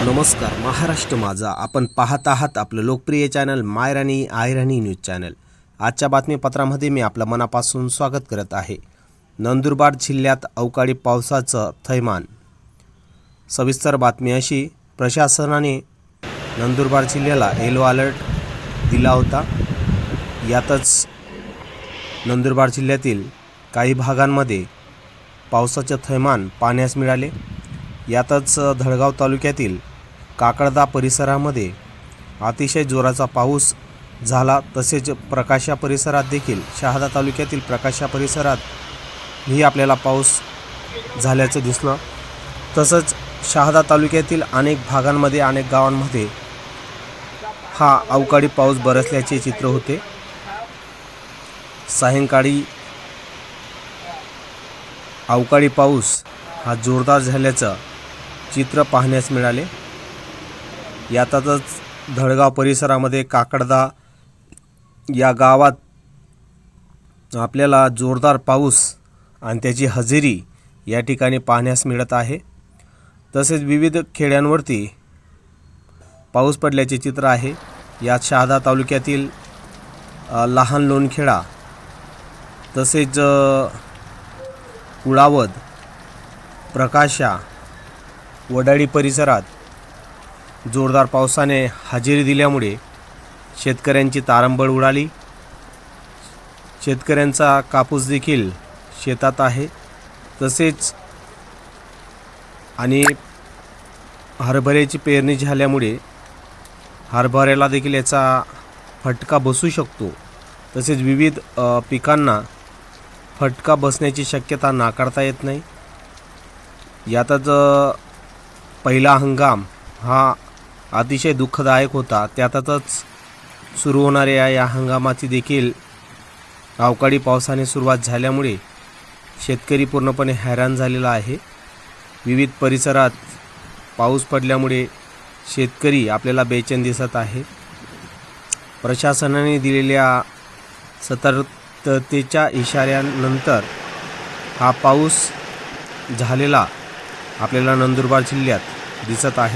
नमस्कार महाराष्ट्र माझा. आपण पाहत आहात आपलं लोकप्रिय चॅनल मायराणी आयराणी न्यूज चॅनल. आजच्या बातमीपत्रामध्ये मी आपलं मनापासून स्वागत करत आहे. नंदुरबार जिल्ह्यात अवकाळी पावसाचं थैमान. सविस्तर बातमी अशी प्रशासनाने नंदुरबार जिल्ह्याला येलो अलर्ट दिला होता. यातच नंदुरबार जिल्ह्यातील काही भागांमध्ये पावसाचे थैमान पाण्यास मिळाले. यातच धडगाव तालुक्यातील काकडदा परिसरामध्ये अतिशय जोराचा पाऊस झाला. तसेच प्रकाशा परिसरात देखील शहादा तालुक्यातील प्रकाशा परिसरात ही आपल्याला पाऊस झाल्याचं दिसलं. तसंच शहादा तालुक्यातील अनेक भागांमध्ये अनेक गावांमध्ये हा अवकाळी पाऊस बरसल्याचे चित्र होते. सायंकाळी अवकाळी पाऊस हा जोरदार झाल्याचं चित्र पाहण्यास मिळाले. यातच धडगाव परिसरामध्ये काकडदा या गावात आपल्याला जोरदार पाऊस आणि त्याची हजेरी या ठिकाणी पाहण्यास मिळत आहे. तसेच विविध खेड्यांवरती पाऊस पडल्याचे चित्र आहे. यात शहादा तालुक्यातील लहान लोणखेडा तसेच कुळावद प्रकाशा वडाळी परिसरात जोरदार पावसाने हजेरी दिल्यामुळे शेतकऱ्यांची तारंबळ उडाली. शेतकऱ्यांचा कापूस देखील शेतात आहे. तसेच आणि हरभऱ्याची पेरणी झाल्यामुळे हरभऱ्याला देखील याचा फटका बसू शकतो. तसेच विविध पिकांना फटका बसण्याची शक्यता नाकारता येत नाही. यातच पहिला हंगाम हा अतिशय दुःखदायक होता. त्यातच सुरू होणाऱ्या या हंगामाची देखील अवकाळी पावसाने सुरुवात झाल्यामुळे शेतकरी पूर्णपणे हैराण झालेला आहे. विविध परिसरात पाऊस पडल्यामुळे शेतकरी आपल्याला बेचैन दिसत आहे. प्रशासनाने दिलेल्या सतर्कतेच्या इशाऱ्यानंतर हा पाऊस झालेला आपल्याला नंदुरबार जिल्ह्यात दिसत आहे.